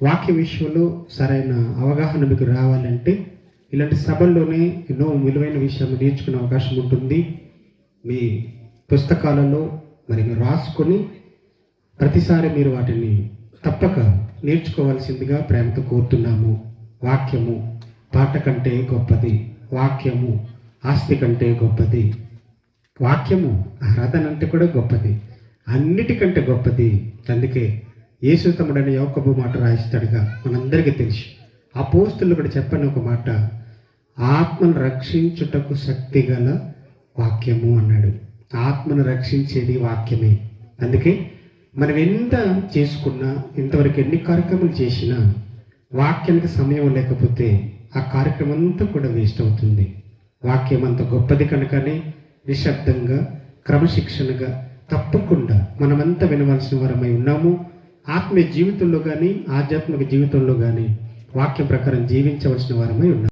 వాక్య విషయంలో సరైన అవగాహన మీకు రావాలంటే ఇలాంటి సభల్లోనే ఎన్నో విలువైన విషయాలు నేర్చుకునే అవకాశం ఉంటుంది. మీ పుస్తకాలలో మరి మీరు రాసుకొని ప్రతిసారి మీరు వాటిని తప్పక నేర్చుకోవాల్సిందిగా ప్రేమతో కోరుతున్నాము. వాక్యము పాట కంటే గొప్పది వాక్యము ఆస్తి కంటే గొప్పది వాక్యము ఆరాధన అంటే కూడా గొప్పది అన్నిటికంటే గొప్పది. అందుకే యేసుతముడని యోకబు మాట రాయిస్తాడుగా. మనందరికీ తెలుసు. ఆ పోస్తులు కూడా చెప్పని ఒక మాట ఆత్మను రక్షించుటకు శక్తి గల వాక్యము అన్నాడు. ఆత్మను రక్షించేది వాక్యమే. అందుకే మనం ఎంత చేసుకున్నా ఇంతవరకు ఎన్ని కార్యక్రమాలు చేసినా వాక్యానికి సమయం లేకపోతే ఆ కార్యక్రమం అంతా కూడా వేస్ట్ అవుతుంది. వాక్యం అంత గొప్పది కనుకనే నిశ్శబ్దంగా క్రమశిక్షణగా తప్పకుండా మనమంతా వినవలసిన వారమై ఉన్నాము. ఆత్మీయ జీవితంలో కానీ ఆధ్యాత్మిక జీవితంలో కానీ వాక్యం ప్రకారం జీవించవలసిన వారమై ఉన్నాము